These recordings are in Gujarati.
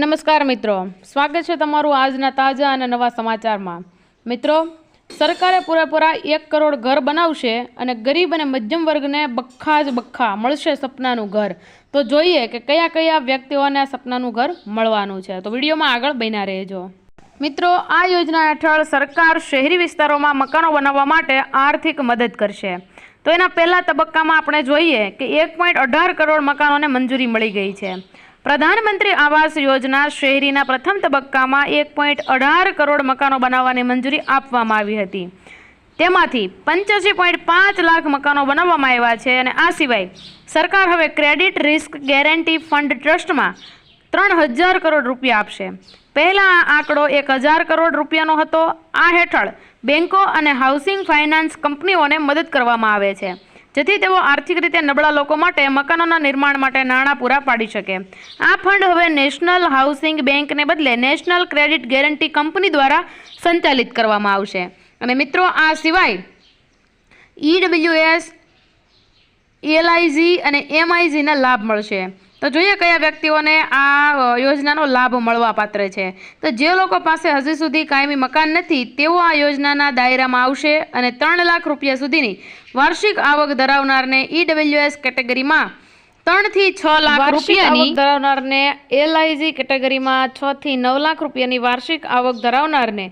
નમસ્કાર મિત્રો. સ્વાગત છે તમારું આજના તાજા અને નવા સમાચારમાં. મિત્રો, સરકારે પૂરેપૂરા એક કરોડ ઘર બનાવશે અને ગરીબ અને મધ્યમ વર્ગને બખ્ખા જ બખ્ખા મળશે સપનાનું ઘર. તો જોઈએ કે કયા કયા વ્યક્તિઓને આ સપનાનું ઘર મળવાનું છે. તો વિડીયોમાં આગળ બન્યા રહેજો. મિત્રો, આ યોજના હેઠળ સરકાર શહેરી વિસ્તારોમાં મકાનો બનાવવા માટે આર્થિક મદદ કરશે. તો એના પહેલા તબક્કામાં આપણે જોઈએ કે એક પોઈન્ટ અઢાર કરોડ મકાનોને મંજૂરી મળી ગઈ છે. પ્રધાનમંત્રી આવાસ યોજના શહેરીના પ્રથમ તબક્કામાં એક પોઈન્ટ અઢાર કરોડ મકાનો બનાવવાની મંજૂરી આપવામાં આવી હતી. તેમાંથી પંચ્યાસી પોઈન્ટ પાંચ લાખ મકાનો બનાવવામાં આવ્યા છે અને આ સિવાય સરકાર હવે ક્રેડિટ રિસ્ક ગેરંટી ફંડ ટ્રસ્ટમાં ત્રણ હજાર કરોડ રૂપિયા આપશે. પહેલાં આ આંકડો એક હજાર કરોડ રૂપિયાનો હતો. આ હેઠળ બેન્કો અને હાઉસિંગ ફાઇનાન્સ કંપનીઓને મદદ કરવામાં આવે છે. જેથી તેઓ આર્થિક રીતે નબળા લોકો માટે, મકાનોના નિર્માણ માટે નાણાં પૂરા પાડી શકે. આ ફંડ હવે નેશનલ હાઉસિંગ બેંકને બદલે નેશનલ ક્રેડિટ ગેરંટી કંપની દ્વારા સંચાલિત કરવામાં આવશે. અને મિત્રો, આ સિવાય ઈડબ્લ્યુએસ એલઆઈઝી અને એમઆઈઝીના લાભ મળશે. તો જોઈએ કયા વ્યક્તિઓને આ યોજનાનો લાભ મળવા પાત્ર છે. તો જે લોકો પાસે હજી સુધી કાયમી મકાન નથી, તેઓ આ યોજનાના દાયરામાં આવશે અને ત્રણ લાખ રૂપિયા સુધીની વાર્ષિક આવક ધરાવનારને ઈડબ્લ્યુએસ કેટેગરીમાં ત્રણથી છ લાખ રૂપિયાની ધરાવનારને એલઆઈજી કેટેગરીમાં છ થી નવ લાખ રૂપિયાની વાર્ષિક આવક ધરાવનારને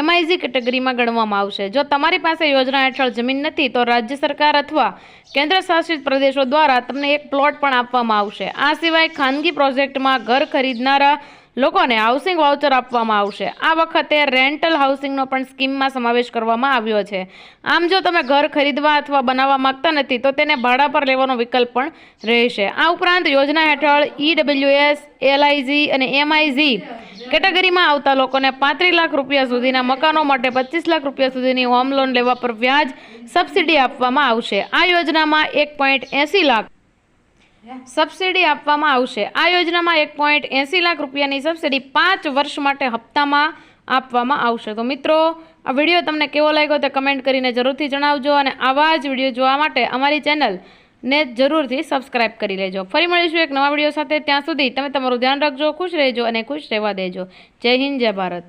એમઆઈજી કેટેગરીમાં ગણવામાં આવશે. જો તમારી પાસે યોજના હેઠળ જમીન નથી તો રાજ્ય સરકાર અથવા કેન્દ્ર શાસિત પ્રદેશો દ્વારા તમને એક પ્લોટ પણ આપવામાં આવશે. આ સિવાય ખાનગી પ્રોજેક્ટમાં ઘર ખરીદનારા લોકોને હાઉસિંગ વાઉચર આપવામાં આવશે. આ વખતે રેન્ટલ હાઉસિંગનો પણ સ્કીમમાં સમાવેશ કરવામાં આવ્યો છે. આમ જો તમે ઘર ખરીદવા અથવા બનાવવા માંગતા નથી, તો તેને ભાડા પર લેવાનો વિકલ્પ પણ રહેશે. આ ઉપરાંત યોજના હેઠળ ઈડબ્લ્યુએસ એલઆઈઝી અને એમઆઈઝી કેટેગરીમાં આવતા લોકોને પાંત્રીસ લાખ રૂપિયા સુધીના મકાનો માટે પચીસ લાખ રૂપિયા સુધીની હોમ લોન લેવા પર વ્યાજ સબસિડી આપવામાં આવશે. આ યોજનામાં એક પોઈન્ટ એંસી લાખ સબસિડી આપવામાં આવશે. આ યોજનામાં એક પોઈન્ટ એંસી લાખ રૂપિયાની સબસિડી પાંચ વર્ષ માટે હપ્તામાં આપવામાં આવશે. તો મિત્રો, આ વીડિયો તમને કેવો લાગ્યો તે કમેન્ટ કરીને જરૂરથી જણાવજો અને આવા જ વીડિયો જોવા માટે અમારી ચેનલ ને જરૂરથી સબસ્ક્રાઇબ કરી લેજો. ફરી મળીશું એક નવા વીડિયો સાથે. ત્યાં સુધી તમે તમારું ધ્યાન રાખજો, ખુશ રહેજો અને ખુશ રહેવા દેજો. જય હિન્દ, જય ભારત.